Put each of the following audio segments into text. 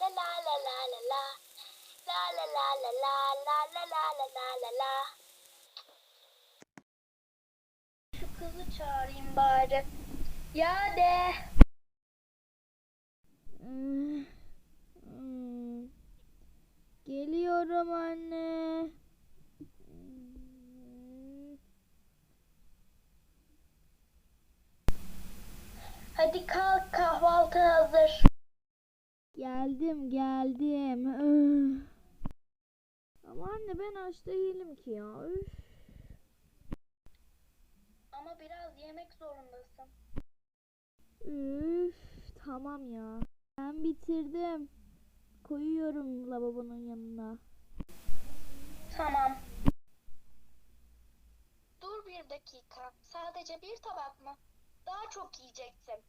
la la la la la la. La la la la la la la la la la la la. Şu kızı çağırayım bari. Ya de. Hmm. Hmm. Geliyorum anne. Hmm. Hadi kalk kahvaltı hazır. Geldim geldim. Üf. Ama anne ben aç değilim ki ya. Üf. Ama biraz yemek zorundasın. Üf, tamam ya. Ben bitirdim. Koyuyorum lavabonun yanına. Tamam. Dur bir dakika. Sadece bir tabak mı? Daha çok yiyeceksin.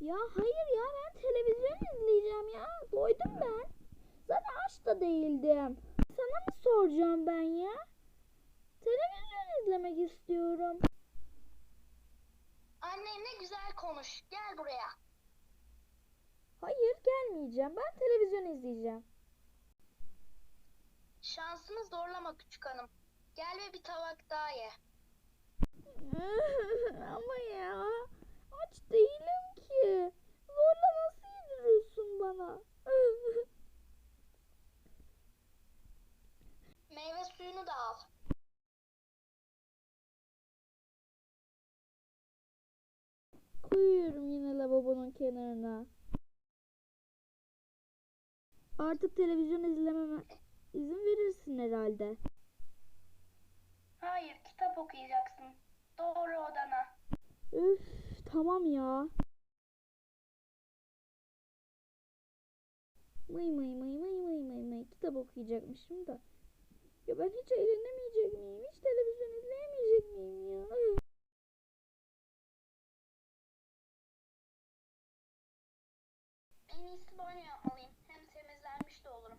Ya hayır televizyon izleyeceğim ya. Doydum ben. Zaten aç da değildim. Sana mı soracağım ben ya? Televizyon izlemek istiyorum. Annenle güzel konuş. Gel buraya. Hayır gelmeyeceğim. Ben televizyon izleyeceğim. Şansını zorlama küçük hanım. Gel ve bir tabak daha ye. Ama ya aç değilim ki. Zorla nasıl yediriyorsun bana? Meyve suyunu da al. Koyuyorum yine lavabonun kenarına. Artık televizyon izlememe izin verirsin herhalde. Hayır, kitap okuyacaksın. Doğru odana. Üf tamam ya. Mıy mıy mıy mıy mıy mıy mıy kitap okuyacakmışım da. Ya ben hiç eğlenemeyecek miyim? Hiç televizyon izleyemeyecek miyim ya? Üf. Banyo yapmalıyım. Hem temizlenmiş de olurum.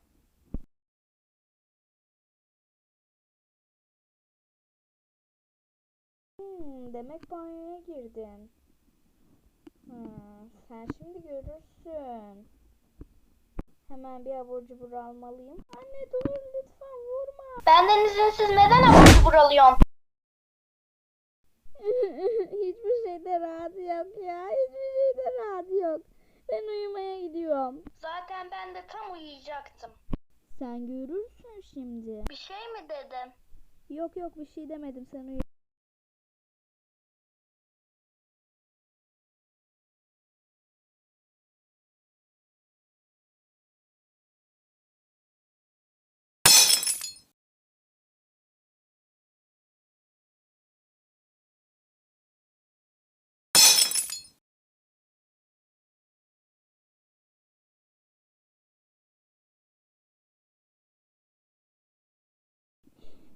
Hmm, demek banyoya girdin. Hmm, sen şimdi görürsün. Hemen bir abur cubur almalıyım. Anne dur lütfen vurma. Benden izinsiz neden abur cubur alıyorsun? Hiçbir şeyde rahat yok ya. Hiçbir şeyde rahat yok. Ben uyumaya gidiyorum. Zaten ben de tam uyuyacaktım. Sen görürsün şimdi. Bir şey mi dedin? Yok yok bir şey demedim sen uyu.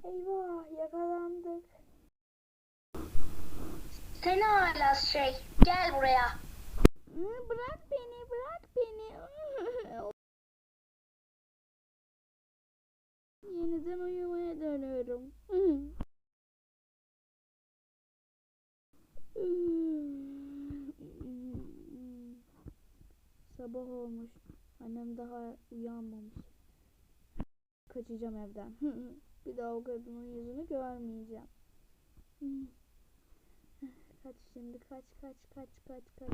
Eyvah yakalandık. Seni hala şey. Gel buraya. Bırak beni bırak beni. Yeniden uyumaya dönüyorum. Sabah olmuş. Annem daha uyanmamış. Kaçacağım evden. Bir daha o kadının yüzünü görmeyeceğim. Kaç şimdi kaç kaç kaç kaç kaç.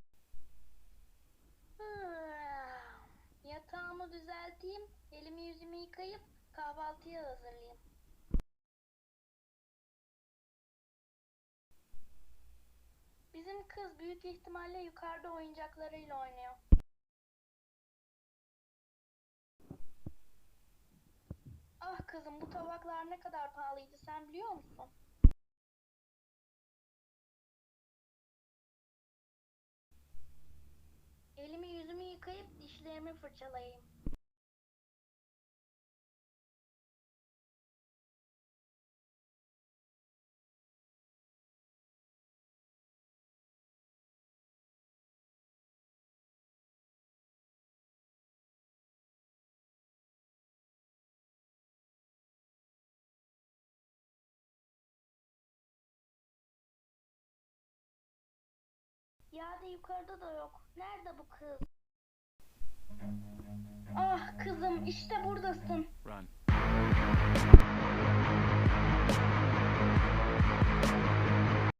Ah, Yatağımı düzelteyim. Elimi yüzümü yıkayıp kahvaltıya hazırlayayım. Bizim kız büyük ihtimalle yukarıda oyuncaklarıyla oynuyor. Ah kızım bu tabaklar ne kadar pahalıydı sen biliyor musun? Elimi yüzümü yıkayıp dişlerimi fırçalayayım. Yani yukarıda da yok. Nerede bu kız? Ah kızım işte buradasın. Run.